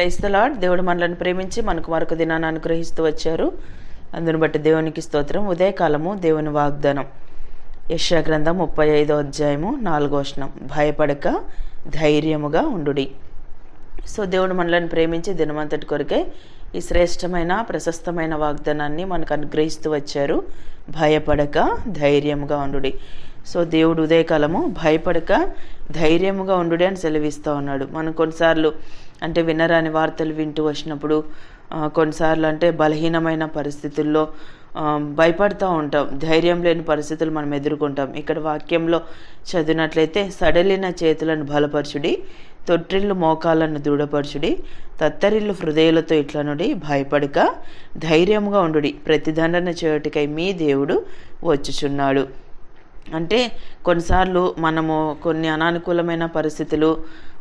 క్రైస్తలాడ్ దేవుడు మనలను ప్రేమించి మనకు మరొక దినాన్ని అనుగ్రహిస్తూ వచ్చారు. అందును బట్టి దేవునికి స్తోత్రం. ఉదయకాలము దేవుని వాగ్దానం. యశ్యా గ్రంథం ముప్పై ఐదో అధ్యాయము నాలుగో భయపడక ధైర్యముగా ఉండుడి. సో దేవుడు మనలను ప్రేమించి దినమంతటి కొరకే ఈ శ్రేష్టమైన ప్రశస్తమైన వాగ్దానాన్ని మనకు అనుగ్రహిస్తూ వచ్చారు. భయపడక ధైర్యముగా ఉండుడి. సో దేవుడు ఉదయకాలము భయపడక ధైర్యముగా ఉండుడి అని సెలవిస్తూ ఉన్నాడు. మనం కొన్నిసార్లు అంటే వినరాని వార్తలు వింటూ వచ్చినప్పుడు కొన్నిసార్లు అంటే బలహీనమైన పరిస్థితుల్లో భయపడుతూ ఉంటాం. ధైర్యం లేని పరిస్థితులు మనం ఎదుర్కొంటాం. ఇక్కడ వాక్యంలో చదివినట్లయితే సడలిన చేతులను బలపరచుడి తొట్టిల్లు మోకాలను దృఢపరచుడి తత్తరిల్లు హృదయాలతో ఇట్లనుడి భయపడక ధైర్యంగా ఉండుడి. ప్రతిదండన చేయటికై మీ దేవుడు వచ్చుచున్నాడు. అంటే కొన్నిసార్లు మనము కొన్ని అనానుకూలమైన పరిస్థితులు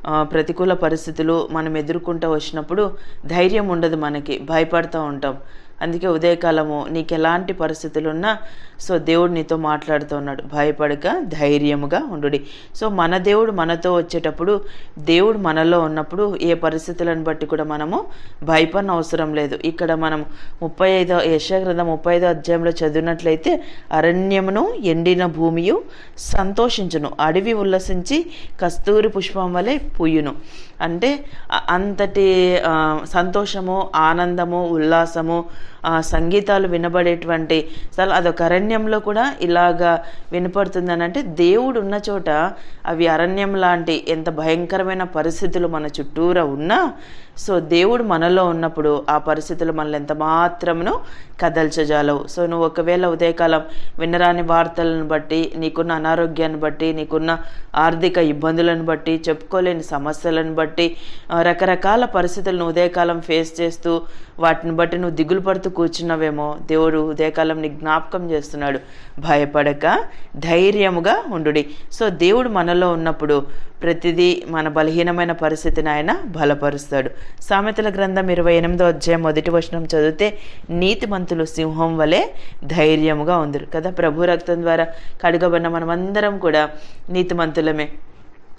ప్రతికూల పరిస్థితులు మనం ఎదుర్కొంటూ వచ్చినప్పుడు ధైర్యం ఉండదు మనకి భయపడుతూ ఉంటాం. అందుకే ఉదయకాలము నీకు ఎలాంటి పరిస్థితులు ఉన్నా సో దేవుడు నీతో మాట్లాడుతూ ఉన్నాడు. భయపడక ధైర్యముగా ఉండుడి. సో మన దేవుడు మనతో వచ్చేటప్పుడు దేవుడు మనలో ఉన్నప్పుడు ఏ పరిస్థితులను బట్టి కూడా మనము భయపడిన అవసరం లేదు. ఇక్కడ మనం ముప్పై ఐదో యశాగ్రంథం ముప్పై ఐదో అధ్యాయంలో చదివినట్లయితే అరణ్యమును ఎండిన భూమియు సంతోషించును. అడవి ఉల్లసించి కస్తూరి పుష్పం వలె పుయ్యును అంటే అంతటి సంతోషము ఆనందము ఉల్లాసము ఆ, సంగీతాలు వినబడేటువంటి స్థలం అదొక అరణ్యంలో కూడా ఇలాగా వినపడుతుందని అంటే దేవుడు ఉన్న చోట అవి అరణ్యం లాంటి ఎంత భయంకరమైన పరిస్థితులు మన చుట్టూరా ఉన్నా సో దేవుడు మనలో ఉన్నప్పుడు ఆ పరిస్థితులు మనల్ని ఎంత మాత్రమును కదల్చజాలవు. సో నువ్వు ఒకవేళ ఉదయకాలం వినరాని వార్తలను బట్టి నీకున్న అనారోగ్యాన్ని బట్టి నీకున్న ఆర్థిక ఇబ్బందులను బట్టి చెప్పుకోలేని సమస్యలను బట్టి రకరకాల పరిస్థితులను ఉదయకాలం ఫేస్ చేస్తూ వాటిని బట్టి నువ్వు దిగులు పడుతూ కూర్చున్నావేమో దేవుడు ఉదయకాలం నీ జ్ఞాపకం చేస్తున్నాడు. భయపడక ధైర్యముగా ఉండుడి. సో దేవుడు మనలో ఉన్నప్పుడు ప్రతిదీ మన బలహీనమైన పరిస్థితిని ఆయన బలపరుస్తాడు. సామెతల గ్రంథం ఇరవై ఎనిమిదో అధ్యాయం మొదటి వచనం చదివితే నీతిమంతులు సింహం వలె ధైర్యముగా ఉందరు. కదా ప్రభు రక్తం ద్వారా కడుగబడిన మనమందరం కూడా నీతిమంతులమే.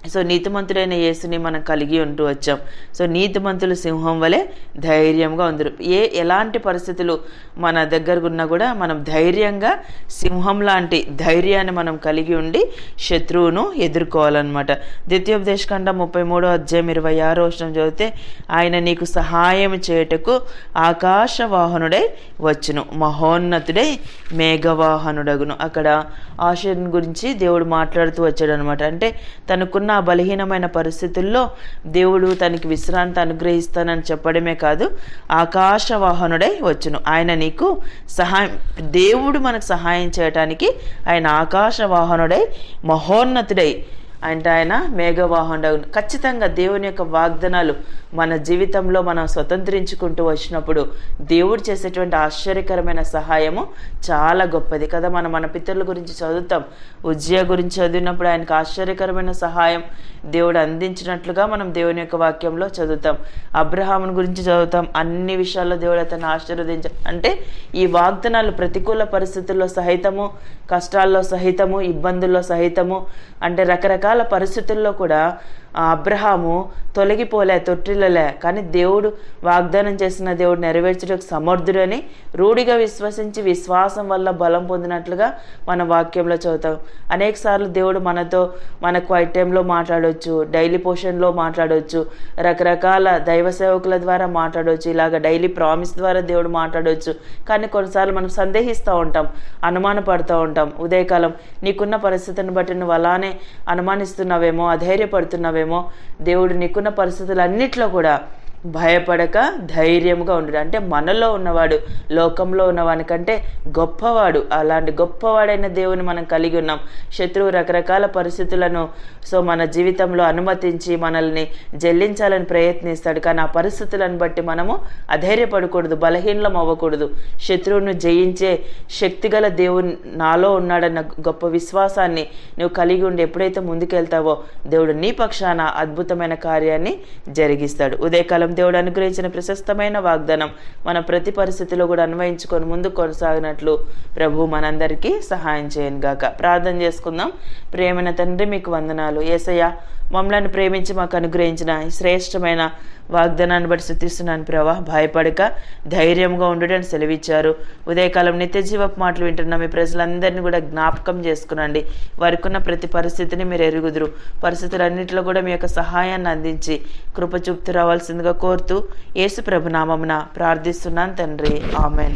సో నీతిమంతుడైన యేసుని మనం కలిగి ఉంటూ వచ్చాం. సో నీతిమంతులు సింహం వలె ధైర్యంగా ఉందరు. ఏ ఎలాంటి పరిస్థితులు మన దగ్గర ఉన్నా కూడా మనం ధైర్యంగా సింహం లాంటి ధైర్యాన్ని మనం కలిగి ఉండి శత్రువును ఎదుర్కోవాలన్నమాట. ద్వితీయోపదేశకాండ ముప్పై మూడో అధ్యాయం ఇరవై ఆరో వచనం చదివితే ఆయన నీకు సహాయం చేయుటకు ఆకాశవాహనుడై వచ్చును మహోన్నతుడై మేఘవాహనుడగును. అక్కడ ఆశన్ గురించి దేవుడు మాట్లాడుతూ వచ్చాడు అనమాట అంటే తనకున్న ఉన్న బలహీనమైన పరిస్థితుల్లో దేవుడు తనకి విశ్రాంతి అనుగ్రహిస్తానని చెప్పడమే కాదు ఆకాశవాహనుడై వచ్చును. ఆయన నీకు సహాయం దేవుడు మనకు సహాయం చేయటానికి ఆయన ఆకాశవాహనుడై మహోన్నతుడై అంటే ఆయన మేఘవాహనుడు ఖచ్చితంగా దేవుని యొక్క వాగ్దానాలు మన జీవితంలో మనం స్వతంత్రించుకుంటూ వచ్చినప్పుడు దేవుడు చేసేటువంటి ఆశ్చర్యకరమైన సహాయము చాలా గొప్పది కదా. మనం మన పితరుల గురించి చదువుతాం. ఉజ్జయ గురించి చదివినప్పుడు ఆయనకు ఆశ్చర్యకరమైన సహాయం దేవుడు అందించినట్లుగా మనం దేవుని యొక్క వాక్యంలో చదువుతాం. అబ్రహాముని గురించి చదువుతాం. అన్ని విషయాల్లో దేవుడు అతను ఆశీర్వదించ అంటే ఈ వాగ్దానాలు ప్రతికూల పరిస్థితుల్లో సహితము కష్టాల్లో సహితము ఇబ్బందుల్లో సహితము అంటే రకరకాల పరిస్థితుల్లో కూడా ఆ అబ్రహాము తొలగిపోలే తొట్టిల్లలే. కానీ దేవుడు వాగ్దానం చేసిన దేవుడు నెరవేర్చడానికి సమర్థుడని రూఢిగా విశ్వసించి విశ్వాసం వల్ల బలం పొందినట్లుగా మన వాక్యంలో చదువుతాం. అనేక సార్లు దేవుడు మనతో మన క్వైట్ టైంలో మాట్లాడవచ్చు డైలీ పోషన్లో మాట్లాడవచ్చు రకరకాల దైవ సేవకుల ద్వారా మాట్లాడవచ్చు ఇలాగ డైలీ ప్రామిస్ ద్వారా దేవుడు మాట్లాడవచ్చు కానీ కొన్నిసార్లు మనం సందేహిస్తూ ఉంటాం అనుమానపడుతూ ఉంటాం. ఉదయకాలం నీకున్న పరిస్థితిని బట్టి నువ్వు అలానే అనుమానిస్తున్నావేమో అధైర్యపడుతున్నావేమో దేవుడు నీకున్న పరిస్థితులన్నిట్లో కూడా భయపడక ధైర్యంగా ఉండడు అంటే మనలో ఉన్నవాడు లోకంలో ఉన్నవానికంటే గొప్పవాడు అలాంటి గొప్పవాడైన దేవుని మనం కలిగి ఉన్నాం. శత్రువు రకరకాల పరిస్థితులను సో మన జీవితంలో అనుమతించి మనల్ని జల్లించాలని ప్రయత్నిస్తాడు. కానీ ఆ పరిస్థితులను బట్టి మనము అధైర్యపడకూడదు బలహీనం అవ్వకూడదు. శత్రువును జయించే శక్తిగల దేవుని నాలో ఉన్నాడన్న గొప్ప విశ్వాసాన్ని నువ్వు కలిగి ఉండి ఎప్పుడైతే ముందుకెళ్తావో దేవుడు నీ పక్షాన అద్భుతమైన కార్యాన్ని జరిగిస్తాడు. ఉదయకాలం దేవుడు అనుగ్రహించిన ప్రశస్తమైన వాగ్దానం మన ప్రతి పరిస్థితిలో కూడా అన్వయించుకొని ముందు కొనసాగినట్లు ప్రభు మనందరికీ సహాయం చేయను గాక. ప్రార్థన చేసుకుందాం. ప్రేమైన తండ్రి మీకు వందనాలు. ఏసయ్య మమ్మల్ని ప్రేమించి మాకు అనుగ్రహించిన శ్రేష్టమైన వాగ్దానాన్ని బట్టి శుద్ధిస్తున్నాను ప్రభా. భయపడక ధైర్యంగా ఉండడని సెలవిచ్చారు. ఉదయకాలం నిత్య జీవపు మాటలు వింటున్న మీ ప్రజలందరినీ కూడా జ్ఞాపకం చేసుకునండి. వారికి ఉన్న ప్రతి పరిస్థితిని మీరు ఎరుగుదురు. పరిస్థితులన్నింటిలో కూడా మీ యొక్క సహాయాన్ని అందించి కృప చూపుతూ రావాల్సిందిగా కోరుతూ యేసు ప్రభు నామమున ప్రార్థిస్తున్నాను తండ్రి. ఆమెన్.